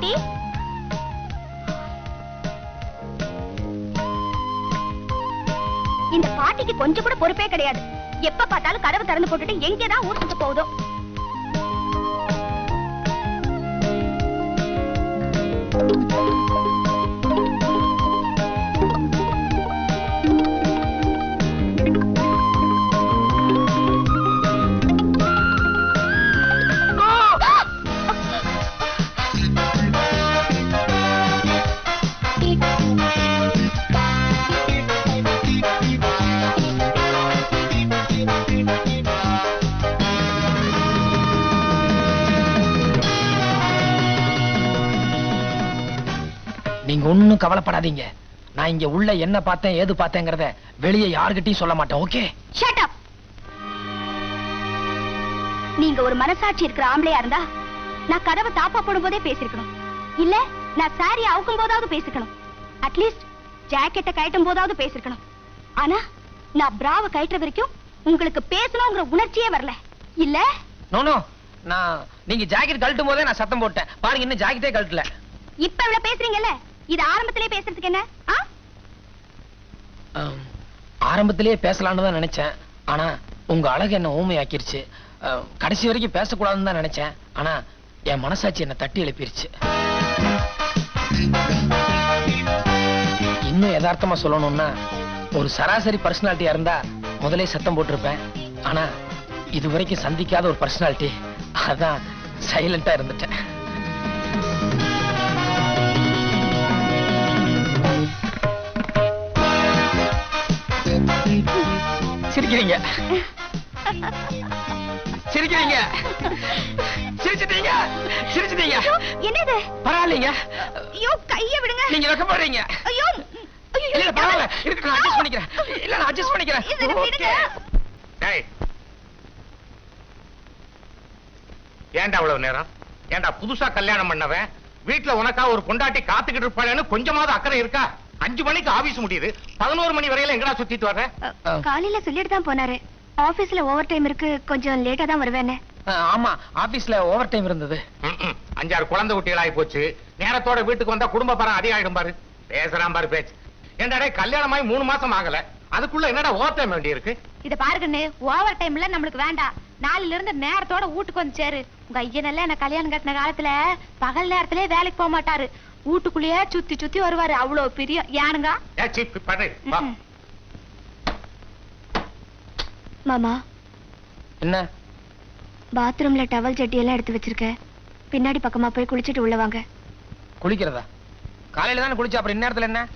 பாட்டி இந்த பாட்டிக்கு கொஞ்சம் கூட பொறுப்பே கிடையாது எப்ப பார்த்தாலும் கதவு திறந்து போட்டுட்டு எங்கேதான் ஊர் சுத்த போகுதோ நீங்க ஒண்ணும் கவலைப்படாதீங்க. நான் இங்க உள்ள என்ன பார்த்தேன் ஏது பார்த்தேங்கிறத வெளியே யாருகிட்டயும் சொல்ல மாட்டேன் ஓகே? ஷட் அப் நீங்க ஒரு மனசாட்சி இருக்கிற ஆம்பளையா இருந்தா நான் கதவை தாப்பா போடும் போதே பேசிருக்கணும். இல்ல நான் சாரி அவுக்கும் போதாவது பேசிருக்கணும். அட்லீஸ்ட் ஜாக்கெட்டை கழட்டும் போதாவது பேசிருக்கணும். ஆனா நான் பிராவ கழட்டுற வரைக்கும் உங்களுக்கு பேசணுங்கிற உணர்ச்சியே வரல. இல்ல? நோ நான் நீங்க ஜாக்கெட் கழட்டும் போதே நான் சத்தம் போட்டேன். பாருங்க இன்னும் ஜாக்கெட்டே கழட்டல. இப்ப இவ்வளவு பேசுறீங்கல்ல? இது ஆரம்பத்திலே பேசுறதுக்கு என்ன? ஆரம்பத்திலேயே பேசலான்னு தான் நினைச்சேன். ஆனா உங்க அழகு என்ன ஊமையாக்கிருச்சு. கடைசி வரைக்கும் பேசக்கூடாதுன்னு தான் நினைச்சேன். ஆனா என் மனசாட்சி என்ன தட்டி எழுப்பிருச்சு. இன்னும் யதார்த்தமா சொல்லணும்னா ஒரு சராசரி பர்சனாலிட்டியா இருந்தா முதலே சத்தம் போட்டிருப்பேன். ஆனா இது வரைக்கும் சந்திக்காத ஒரு பர்சனாலிட்டி அதான் சைலண்டா இருந்துட்டேன். சிரிக்கிறீங்க. சிரிக்கிறீங்க. சிரிச்சிட்டீங்க. சிரிச்சிட்டீங்க. என்னது? பரவாயில்லைங்க. ஐயோ கைய விடுங்க. நீங்க வெக்கப்படுறீங்க ஐயோ ஐயோ, இல்ல பரவாயில்ல. இருக்கு நான் அட்ஜஸ்ட் பண்ணிக்கிறேன். இல்ல நான் அட்ஜஸ்ட் பண்ணிக்கிறேன். ஓகே டேய். ஏன்டா அவ்வளவு நேரம்? ஏன்டா புதுசா கல்யாணம் பண்ணவன்? வீட்ல உனக்கா ஒரு பொண்டாட்டி காத்துக்கிட்டு இருப்பாளேன்னு கொஞ்சமாவது அக்கறை இருக்கா? அஞ்சு மணிக்கு ஆபீஸ் முடியுது. பதினோரு மணி வரையில எங்கடா சுத்திட்டு வர்ற? ஆ. காலையில சொல்லிட்டு தான் போனாரு. ஆபீஸ்ல ஓவர் டைம் இருக்கு. கொஞ்சம் லேட்டா தான் வருவேன்னு. ஆமா ஆபீஸ்ல ஓவர் டைம் இருந்தது. அஞ்சாறு குழந்தை குட்டிகள் ஆகி போச்சு. நேரத்தோட வீட்டுக்கு வந்தா குடும்ப பரம் அதிகாயிடும் பாரு. பேசுறான் பாரு பேச்சு. ஏன்டா டேய், கல்யாணம் ஆகி மூணு மாசம் ஆகல. அதுக்குள்ள என்னடா ஓவர் டைம் வேண்டி இருக்கு இத பாருங்கன்னு ஓவர் டைம்ல நம்மளுக்கு வேண்டாம் நாளைல இருந்து நேரத்தோட வீட்டுக்கு வந்து சேரு. உங்க ஐயனெல்லாம் என்ன கல்யாணம் கட்டின காலத்துல பகல் நேரத்திலே வேலைக்கு போக மாட்டாரு. வீட்டுக்குள்ளேயே சுத்தி சுத்தி வருவாரு. அவ்வளவு பெரிய வா. ம்ம். என்ன? பாத்ரூம்ல டவல் ஜட்டி எல்லாம் எடுத்து வச்சிருக்கேன் பின்னாடி பக்கமா போய் குளிச்சிட்டு உள்ள வாங்க. குளிக்கிறதா? காலையில தானே குளிச்சா அப்புறம் இந்நேரத்துல என்ன?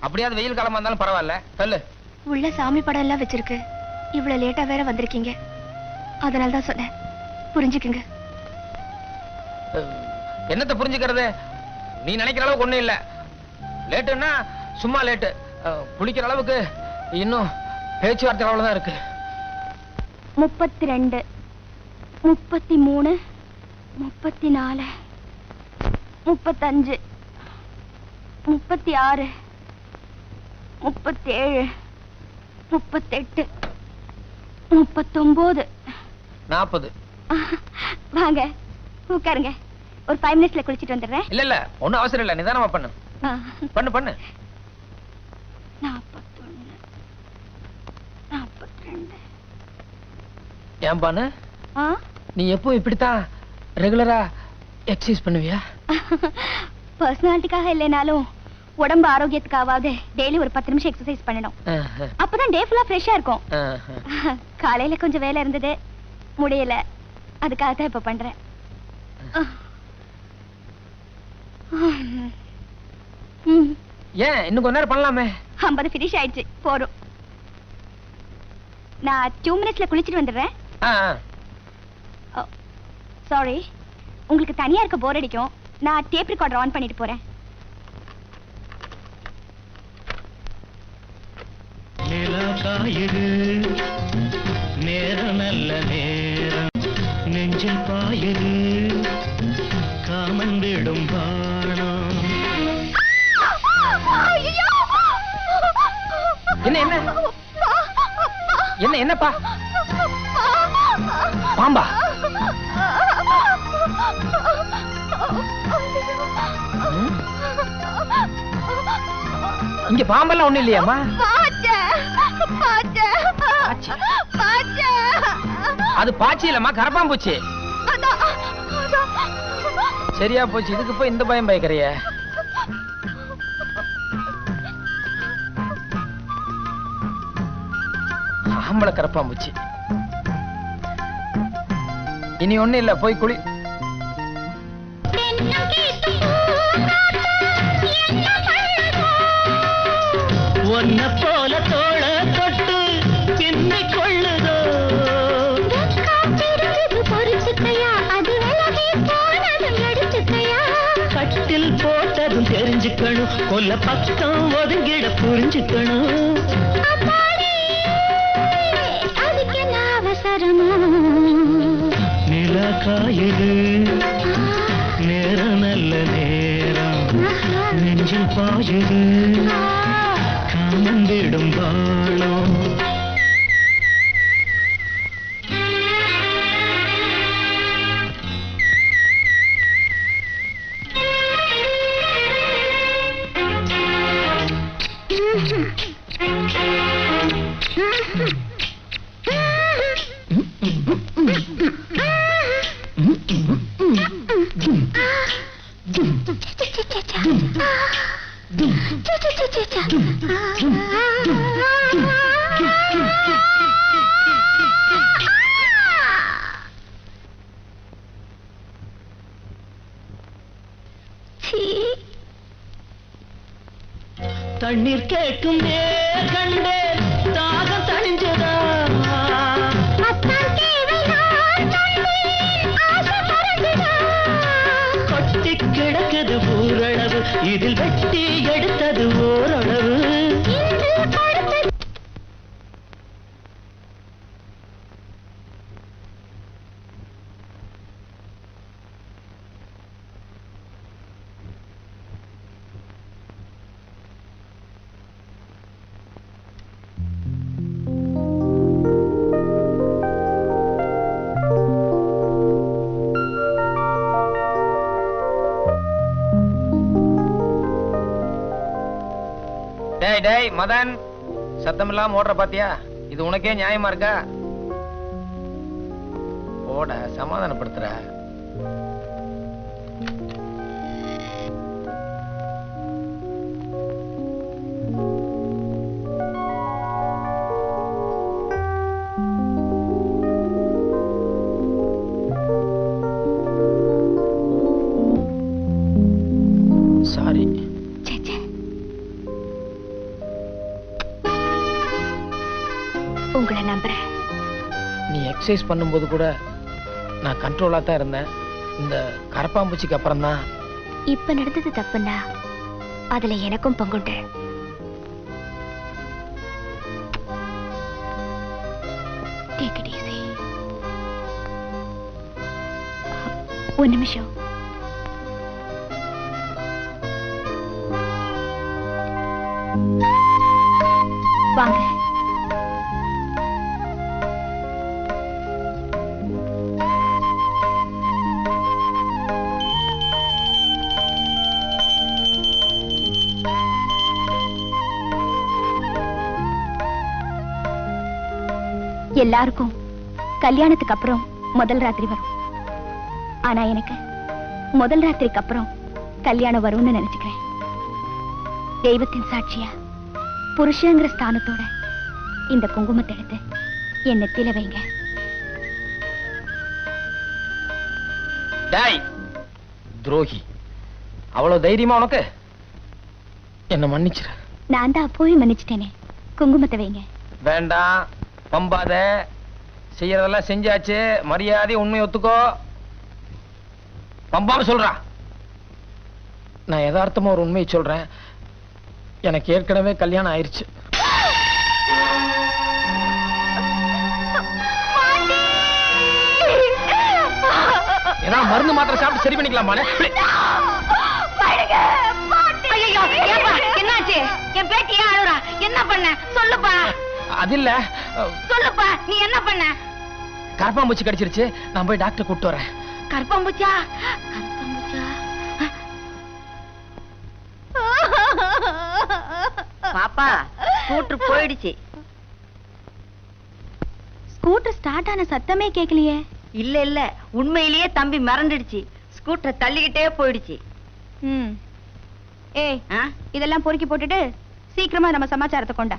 அப்படியாவது வெயில் காலமா இருந்தாலும் பரவாயில்ல. சொல்லு. உள்ள சாமி படம் எல்லாம் வச்சிருக்கு. இவ்வளவு லேட்டா வேற வந்திருக்கீங்க. அதனால தான் சொன்னேன். புரிஞ்சுக்குங்க. என்னத்தை புரிஞ்சுக்கிறது? நீ நினைக்கிற அளவுக்கு ஒண்ணும் இல்ல. லேட்டுன்னா சும்மா லேட்டு. குளிக்கிற அளவுக்கு இன்னும் பேச்சுவார்த்தை அளவுல தான் இருக்கு. முப்பத்தி ரெண்டு முப்பத்தி மூணு முப்பத்தி நாலு முப்பத்தஞ்சு முப்பத்தி ஆறு முப்பத்தேழு முப்பத்தெட்டு முப்பத்தொம்போது. நாற்பது வாங்க உட்காருங்க. ஒரு ஃபைவ் மினிட்ஸ்ல குளிச்சிட்டு வந்துடுறேன். இல்ல இல்ல ஒண்ணும் அவசரம் இல்ல. நிதானமா பண்ணு. பண்ணு பண்ணு. நாற்பத்தொன்னு நாற்பத்தி ரெண்டு ஏன் பானு? நீ எப்பவும் இப்படித்தான் ரெகுலரா எக்ஸசைஸ் பண்ணுவியா? பர்சனாலிட்டிக்காக இல்லைனாலும் உடம்பு ஆரோக்கியத்துக்காவது டெய்லி ஒரு பத்து நிமிஷம் எக்ஸசைஸ் பண்ணணும். அப்பதான் டே ஃபுல்லா ஃப்ரெஷ்ஷா இருக்கும். காலையில கொஞ்சம் வேலை இருந்தது முடியல. அதுக்காக தான் இப்ப பண்றேன். ஏன் இன்னும் கொஞ்ச நேரம் பண்ணலாமே? ஐம்பது ஃபினிஷ் ஆயிடுச்சு. போதும். நான் டூ மினிட்ஸ்ல குளிச்சிட்டு வந்துடுறேன். சாரி உங்களுக்கு தனியா இருக்க போர் அடிக்கும். நான் டேப் ரெக்கார்டர் ஆன் பண்ணிட்டு போறேன். நேரம் நல்ல நேரம். நெஞ்சில் பாயுது காமன் விடும் பாணம் என்ன என்ன? என்ன என்னப்பா? பாம்பா. இங்க பாம்பெல்லாம் ஒண்ணு இல்லையாமா அது பாச்சி இல்லம்மா கரப்பாம்பூச்சி சரியா போச்சு. இதுக்கு போய் இந்த பயம் பயக்கிறிய. ஆம்பளை கரப்பாம்பூச்சி இனி ஒண்ணு இல்ல போய் குளி. ஒன்ன போல தோழ தொட்டு பின்னிக் கொள்ளுதோ? கட்டில் போட்டதும் தெரிஞ்சுக்கணும். கொல்ல பக்கம் ஒதுங்கிட புரிஞ்சுக்கணும். காயுது நேரம் நல்ல நேரம். நெஞ்சில் பாயுது. காமம் கண்ணீர் கேட்கும் நேர் கண்டே. டேய் மதன். சத்தம் இல்லாம ஓடுற பாத்தியா? இது உனக்கே நியாயமா இருக்கா? ஓட சமாதானப்படுத்துற. உங்களை நம்புறேன். நீ எக்ஸசைஸ் பண்ணும்போது கூட நான் கண்ட்ரோலா தான் இருந்தேன். இந்த கரப்பாம்பூச்சிக்கு அப்புறம் தான் இப்ப நடந்தது தப்புன்னா அதுல எனக்கும் பங்குண்டு. ஒரு நிமிஷம். எல்லாருக்கும் கல்யாணத்துக்கு அப்புறம் முதல் ராத்திரி வரும். ஆனா எனக்கு முதல் ராத்திரிக்கு அப்புறம் கல்யாணம் வரும்னு நினைச்சுக்கிறேன். தெய்வத்தின் சாட்சியா புருஷங்கிற ஸ்தானத்தோட இந்த குங்குமத்தை எடுத்து என் நெத்தியில வைங்க. துரோகி. அவ்வளவு தைரியமா உனக்கு? என்ன மன்னிச்சிரு. நான் தான் அப்போவே மன்னிச்சிட்டேனே. குங்குமத்தை வைங்க. வேண்டாம். பம்பாத. செய்யறதெல்லாம் செஞ்சாச்சு. மரியாதை உண்மை ஒத்துக்கோ. பம்பாம சொல்றா. நான் யதார்த்தமா ஒரு உண்மையை சொல்றேன். எனக்கு ஏற்கனவே கல்யாணம் ஆயிருச்சு. ஏதாவது மருந்து மாத்திரை சாப்பிட்டு சரி ஏப்பா என்னாச்சு? என் பேட்டி ஏன் அழுறா என்ன பண்ண? சொல்லுப்பா. அது இல்ல சொல்லுப்பா நீ என்ன பண்ண? கரப்பாம்பூச்சி கடிச்சிருச்சு. நான் போய் டாக்டர் கூப்பிட்டு வரேன். கற்பம்பூச்சா கற்பம்பூச்சா பாப்பா ஸ்கூட்டர் போயிடுச்சு. ஸ்கூட்டர் ஸ்டார்ட் ஆன சத்தமே கேட்கலையே இல்ல இல்ல உண்மையிலேயே தம்பி மிரண்டுடுச்சு ஸ்கூட்டரை தள்ளிக்கிட்டே போயிடுச்சு. ம். ஏய்? இதெல்லாம் பொறுக்கி போட்டுட்டு சீக்கிரமா நம்ம சமாச்சாரத்தை கொண்டா.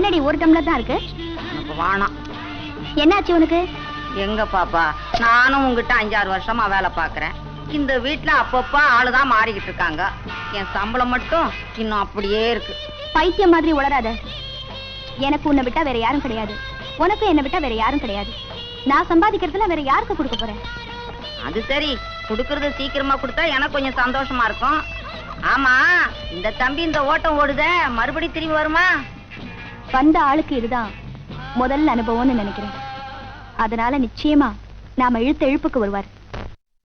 என்னடி ஒரு டம்ளர் தான் இருக்கு? வேணாம் என்னாச்சு உனக்கு? எங்க பாப்பா நானும் உங்ககிட்ட அஞ்சாறு வருஷமா வேலை பாக்குறேன் இந்த வீட்ல அப்பப்ப ஆளுதான் மாறிக்கிட்டு இருக்காங்க. என் சம்பளம் மட்டும் இன்னும் அப்படியே இருக்கு. பைத்தியம் மாதிரி உளராத எனக்கு உன்னை விட்டா வேற யாரும் கிடையாது. உனக்கு என்னை விட்டா வேற யாரும் கிடையாது. நான் சம்பாதிக்கிறதுல வேற யாருக்கு கொடுக்க போறேன்? அது சரி. குடுக்கறது சீக்கிரமா கொடுத்தா எனக்கு கொஞ்சம் சந்தோஷமா இருக்கும். ஆமா இந்த தம்பி இந்த ஓட்டம் ஓடுதே மறுபடி திரும்பி வருமா? வந்த ஆளுக்கு இதுதான் முதல் அனுபவம்னு நினைக்கிறேன். அதனால நிச்சயமா நாம இழுத்த இழுப்புக்கு வருவார்.